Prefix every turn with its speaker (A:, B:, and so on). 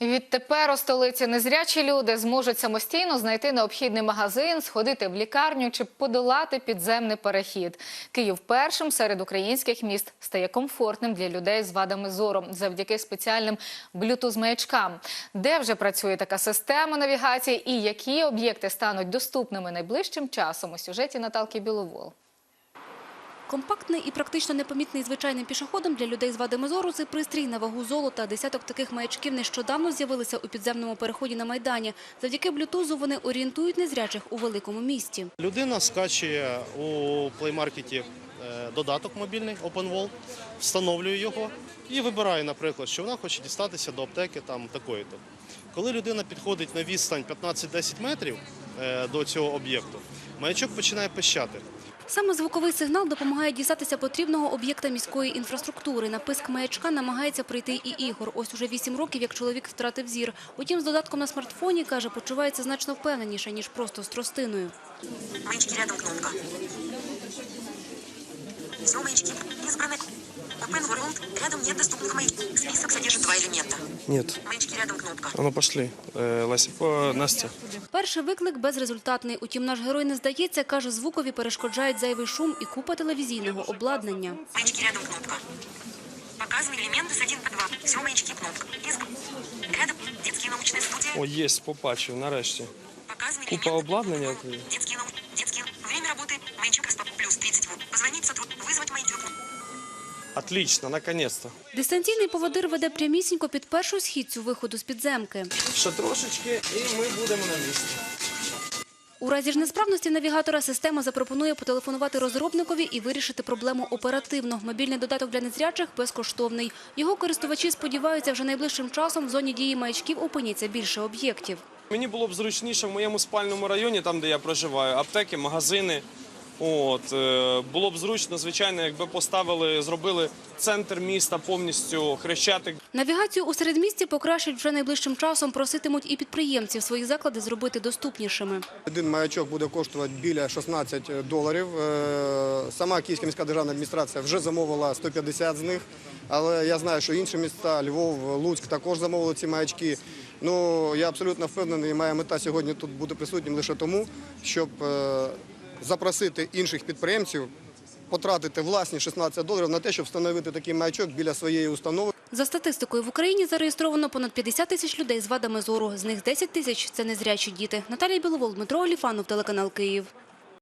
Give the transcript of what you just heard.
A: Відтепер у столиці незрячі люди зможуть самостійно знайти необхідний магазин, сходити в лікарню чи подолати підземний перехід. Київ першим серед українських міст стає комфортним для людей з вадами зору завдяки спеціальним блютуз-маячкам. Де вже працює така система навігації і які об'єкти стануть доступними найближчим часом у сюжеті Наталки Біловол.
B: Компактний і практично непомітний звичайним пішоходом для людей з вадами зору – це пристрій на вагу золота. Десяток таких маячків нещодавно з'явилися у підземному переході на Майдані. Завдяки блютузу вони орієнтують незрячих у великому місті.
C: Людина скачує у плеймаркеті додаток мобільний OpenWall, встановлює його і вибирає, наприклад, що вона хоче дістатися до аптеки там такої-то. Коли людина підходить на відстань 15-10 метрів е, до цього об'єкту, маячок починає пищати.
B: Саме звуковий сигнал допомагає дістатися потрібного об'єкта міської інфраструктури. На писк маячка намагається прийти і Ігор. Ось уже вісім років, як чоловік втратив зір. Утім, з додатком на смартфоні, каже, почувається значно впевненіше, ніж просто з тростиною.
D: Маячки рядом кнопка. Все, маячки избраны. Open World. Рядом нет доступных маячков. Список содержит два элемента.
E: Нет.
D: Маячки рядом кнопка.
E: А ну пошли. Э, Лася, по Настя.
B: Перший виклик безрезультатний. Утім, наш герой не здається, каже, звукові перешкоджають зайвий шум і купа телевізійного обладнання.
D: Маячки рядом кнопка. Показывай элементы с 1 по 2. Все, маячки кнопка. Изб... Рядом детские научные студии.
E: О, єсть, побачив, нарешті.
D: Показывай
E: Купа
D: элементы.
E: обладнання.
D: Детские нау... Детские...
E: Отлично, наконец-то.
B: Дистанційний поводир веде прямісінько під першу східцю виходу з підземки.
E: Ще трошечки, і ми будемо на місці.
B: У разі ж несправності навігатора система запропонує потелефонувати розробникові і вирішити проблему оперативно. Мобільний додаток для незрячих безкоштовний. Його користувачі сподіваються, вже найближчим часом в зоні дії маячків опиняться більше об'єктів.
E: Мені було б зручніше в моєму спальному районі, там, де я проживаю, аптеки, магазини. От, е, було б зручно, звичайно, якби поставили, зробили центр міста повністю хрещатик.
B: Навігацію у середмісті покращать вже найближчим часом. Проситимуть і підприємців свої заклади зробити доступнішими.
F: Один маячок буде коштувати біля 16 доларів. Е, Сама Київська міська державна адміністрація вже замовила 150 з них. Але я знаю, що інші міста Львов, Луцьк також замовили ці маячки. Ну я абсолютно впевнений, моя мета сьогодні тут бути присутнім лише тому, щоб е, запросити інших підприємців потратити власні 16 доларів на те, щоб встановити такий маячок біля своєї установи.
B: За статистикою, в Україні зареєстровано понад 50 тисяч людей з вадами зору. З них 10 тисяч – це незрячі діти. Наталія Біловол, Дмитро Оліфанов, телеканал «Київ».